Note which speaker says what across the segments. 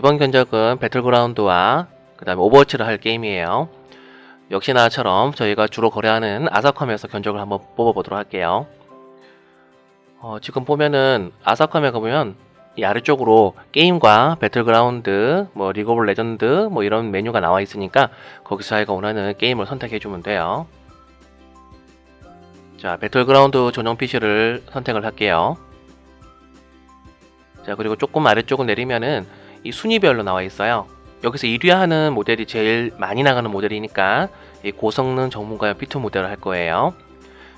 Speaker 1: 이번 견적은 배틀그라운드와 그 다음에 오버워치를 할 게임이에요. 역시나처럼 저희가 주로 거래하는 아사컴에서 견적을 한번 뽑아보도록 할게요. 어, 지금 보면은 아사컴에 가보면 이 아래쪽으로 게임과 배틀그라운드, 뭐 리그 오브 레전드 뭐 이런 메뉴가 나와 있으니까 거기서 자기가 원하는 게임을 선택해 주면 돼요. 자, 배틀그라운드 전용 PC를 선택을 할게요. 자, 그리고 조금 아래쪽을 내리면은 이 순위별로 나와 있어요. 여기서 1위 하는 모델이 제일 많이 나가는 모델이니까 이 고성능 전문가용 P2 모델을 할 거예요.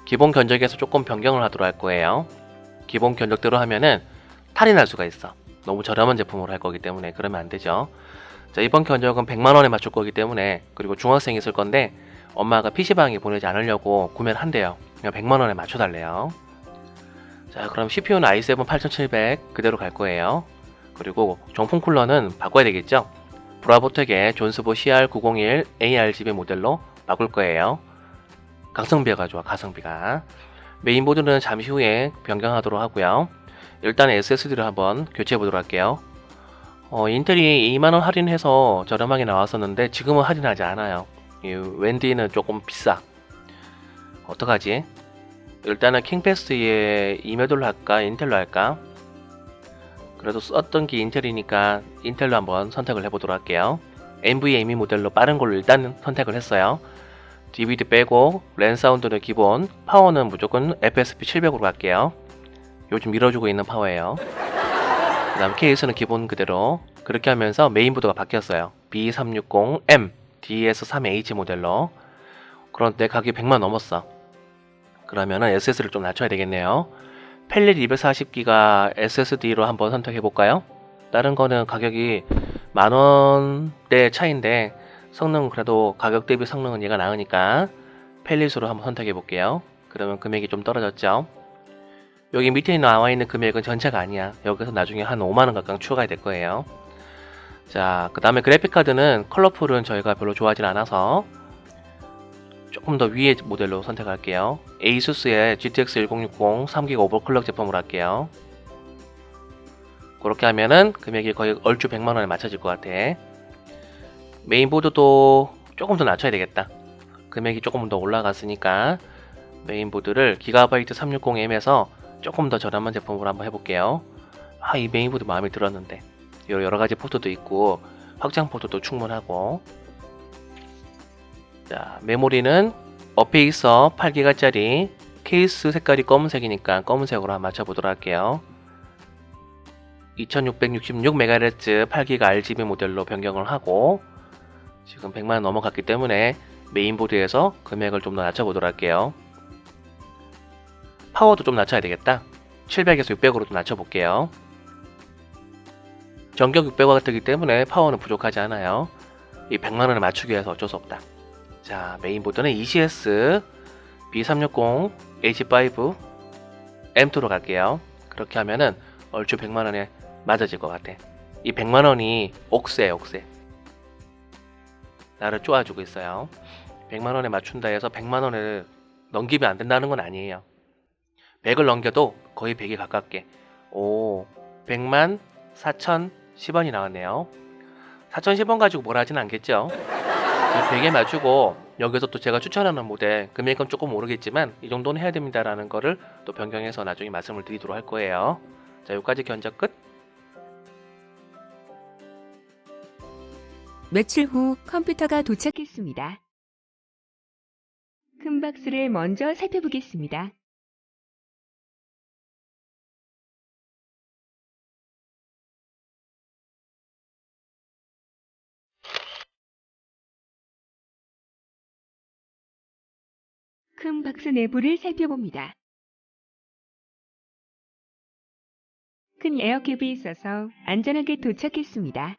Speaker 1: 기본 견적에서 조금 변경을 하도록 할 거예요. 기본 견적대로 하면은 탈이 날 수가 있어. 너무 저렴한 제품으로 할 거기 때문에 그러면 안 되죠. 자, 이번 견적은 100만 원에 맞출 거기 때문에 그리고 중학생이 쓸 건데 엄마가 PC방에 보내지 않으려고 구매를 한대요. 그냥 100만 원에 맞춰 달래요. 자, 그럼 CPU는 i7 8700 그대로 갈 거예요. 그리고 정품 쿨러는 바꿔야 되겠죠? 브라보텍의 존스보 CR901 ARGB 모델로 바꿀 거예요. 가성비가 좋아, 가성비가. 메인보드는 잠시 후에 변경하도록 하고요. 일단 SSD를 한번 교체해 보도록 할게요. 어, 인텔이 2만원 할인해서 저렴하게 나왔었는데 지금은 할인하지 않아요. 이 웬디는 조금 비싸. 어떡하지? 일단은 킹패스에 이메돌로 할까? 인텔로 할까? 그래도 썼던 게 인텔이니까 인텔로 한번 선택을 해보도록 할게요. NVMe 모델로 빠른 걸로 일단 선택을 했어요. DVD 빼고 랜 사운드는 기본, 파워는 무조건 FSP 700으로 갈게요. 요즘 밀어주고 있는 파워예요. 그 다음 케이스는 기본 그대로 그렇게 하면서 메인보드가 바뀌었어요. B360M DS3H 모델로 그런데 가격이 100만 넘었어. 그러면은 SS를 좀 낮춰야 되겠네요. 펠릿 240기가 SSD로 한번 선택해 볼까요? 다른 거는 가격이 만 원대 차인데 성능 그래도 가격 대비 성능은 얘가 나으니까 펠릿으로 한번 선택해 볼게요. 그러면 금액이 좀 떨어졌죠. 여기 밑에 나와 있는 금액은 전체가 아니야. 여기서 나중에 한 5만 원 가까이 추가가 될 거예요. 자, 그 다음에 그래픽 카드는 컬러풀은 저희가 별로 좋아하진 않아서 조금 더 위의 모델로 선택할게요. ASUS의 GTX 1060 3기가 오버클럭 제품으로 할게요. 그렇게 하면은 금액이 거의 얼추 100만원에 맞춰질 것 같아. 메인보드도 조금 더 낮춰야 되겠다. 금액이 조금 더 올라갔으니까 메인보드를 기가바이트 360M에서 조금 더 저렴한 제품으로 한번 해볼게요. 아, 이 메인보드 마음에 들었는데. 여러 가지 포트도 있고 확장 포트도 충분하고 자, 메모리는 어페이서 8기가짜리 케이스 색깔이 검은색이니까 검은색으로 한번 맞춰보도록 할게요. 2666MHz 8기가 RGB 모델로 변경을 하고 지금 100만원 넘어갔기 때문에 메인보드에서 금액을 좀 더 낮춰보도록 할게요. 파워도 좀 낮춰야 되겠다. 700에서 600으로 좀 낮춰볼게요. 전격 600W 때문에 파워는 부족하지 않아요. 이 100만원을 맞추기 위해서 어쩔 수 없다. 자, 메인보드는 ECS B360 H5 M2로 갈게요. 그렇게 하면은 얼추 100만원에 맞아질 것 같아. 이 100만원이 옥세, 옥세. 나를 쪼아주고 있어요. 100만원에 맞춘다 해서 100만원을 넘기면 안 된다는 건 아니에요. 100을 넘겨도 거의 100이 가깝게. 오, 100만 4,010원이 나왔네요. 4,010원 가지고 뭘 하진 않겠죠? 100에 맞추고 여기서 또 제가 추천하는 모델 금액은 조금 모르겠지만 이 정도는 해야 됩니다라는 거를 또 변경해서 나중에 말씀을 드리도록 할 거예요. 자, 여기까지 견적 끝.
Speaker 2: 며칠 후 컴퓨터가 도착했습니다. 큰 박스를 먼저 살펴보겠습니다. 큰 박스 내부를 살펴봅니다. 큰 에어캡이 있어서 안전하게 도착했습니다.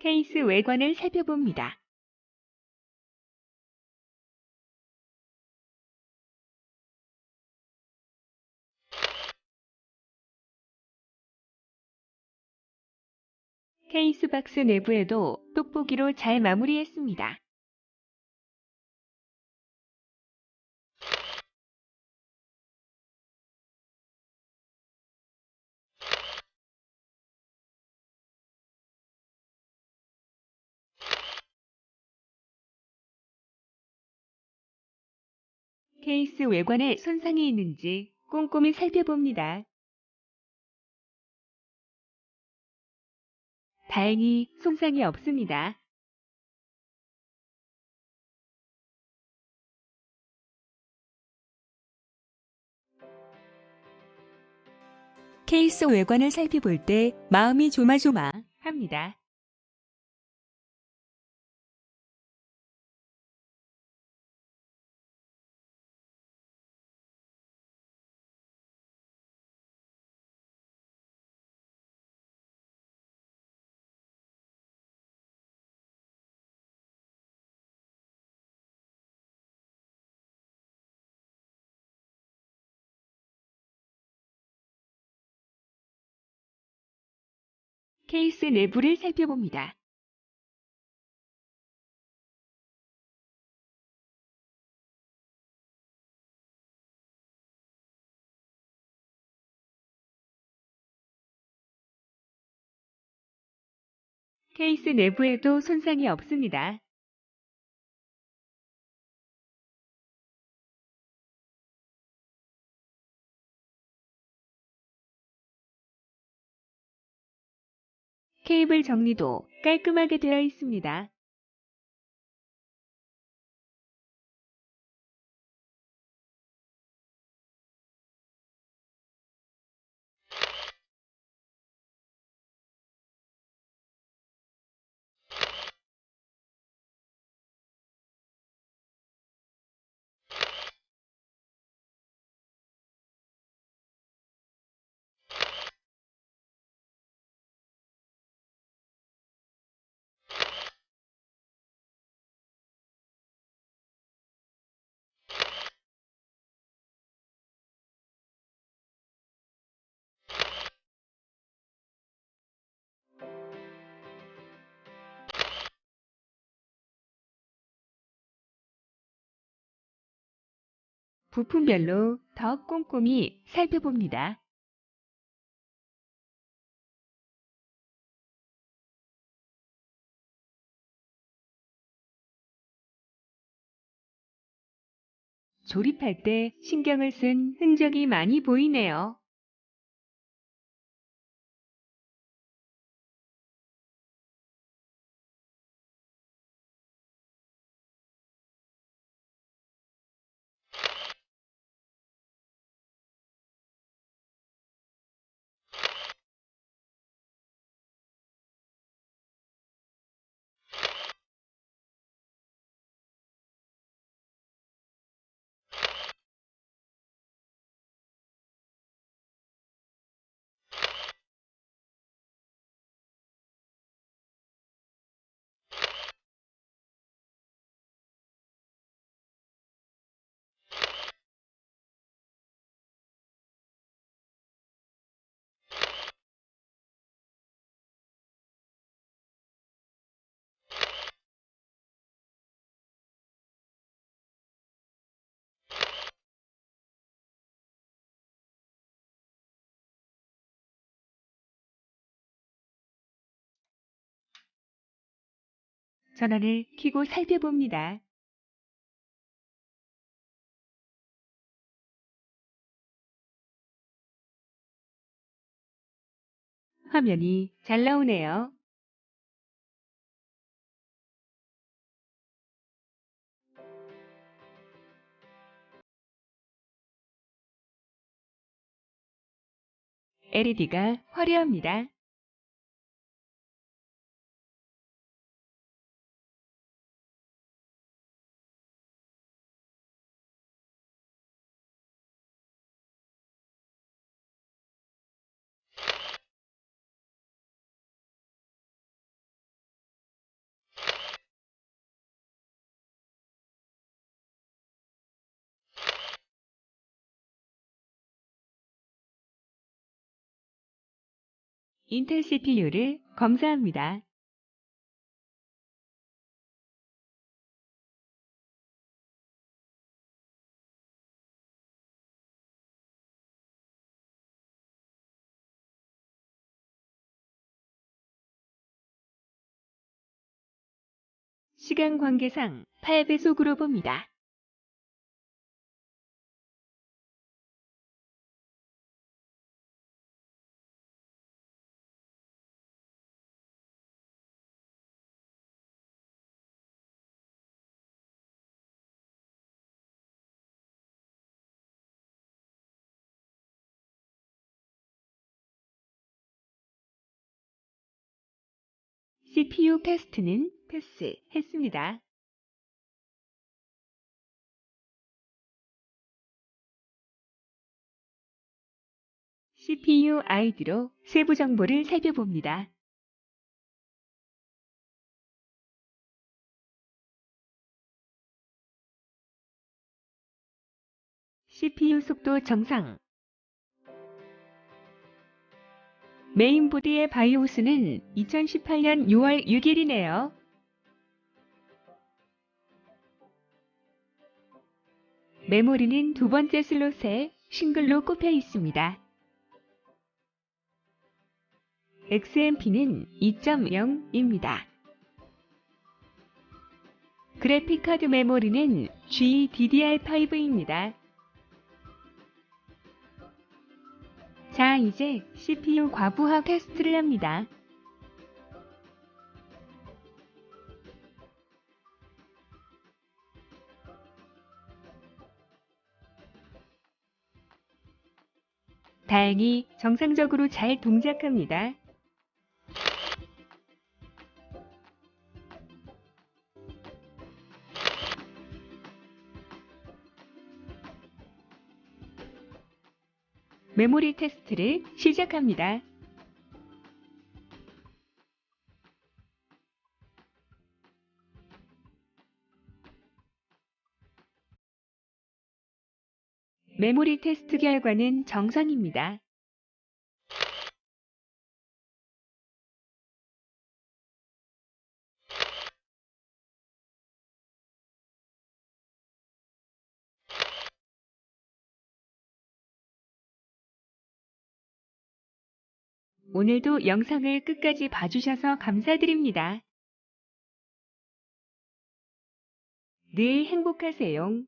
Speaker 2: 케이스 외관을 살펴봅니다. 케이스박스 내부에도 똑보기로 잘 마무리했습니다. 케이스 외관에 손상이 있는지 꼼꼼히 살펴봅니다. 다행히 손상이 없습니다. 케이스 외관을 살펴볼 때 마음이 조마조마 합니다. 케이스 내부를 살펴봅니다. 케이스 내부에도 손상이 없습니다. 케이블 정리도 깔끔하게 되어 있습니다. 부품별로 더 꼼꼼히 살펴봅니다. 조립할 때 신경을 쓴 흔적이 많이 보이네요. 전원을 켜고 살펴봅니다. 화면이 잘 나오네요. LED가 화려합니다. 인텔 CPU를 검사합니다. 시간 관계상 8배속으로 봅니다. CPU 테스트는 패스했습니다. CPU 아이디로 세부 정보를 살펴봅니다. CPU 속도 정상. 메인보드의 바이오스는 2018년 6월 6일이네요. 메모리는 두 번째 슬롯에 싱글로 꼽혀 있습니다. XMP는 2.0입니다. 그래픽카드 메모리는 GDDR5입니다. 자, 이제 CPU 과부하 테스트를 합니다. 다행히 정상적으로 잘 동작합니다. 메모리 테스트를 시작합니다. 메모리 테스트 결과는 정상입니다. 오늘도 영상을 끝까지 봐주셔서 감사드립니다. 늘 행복하세요.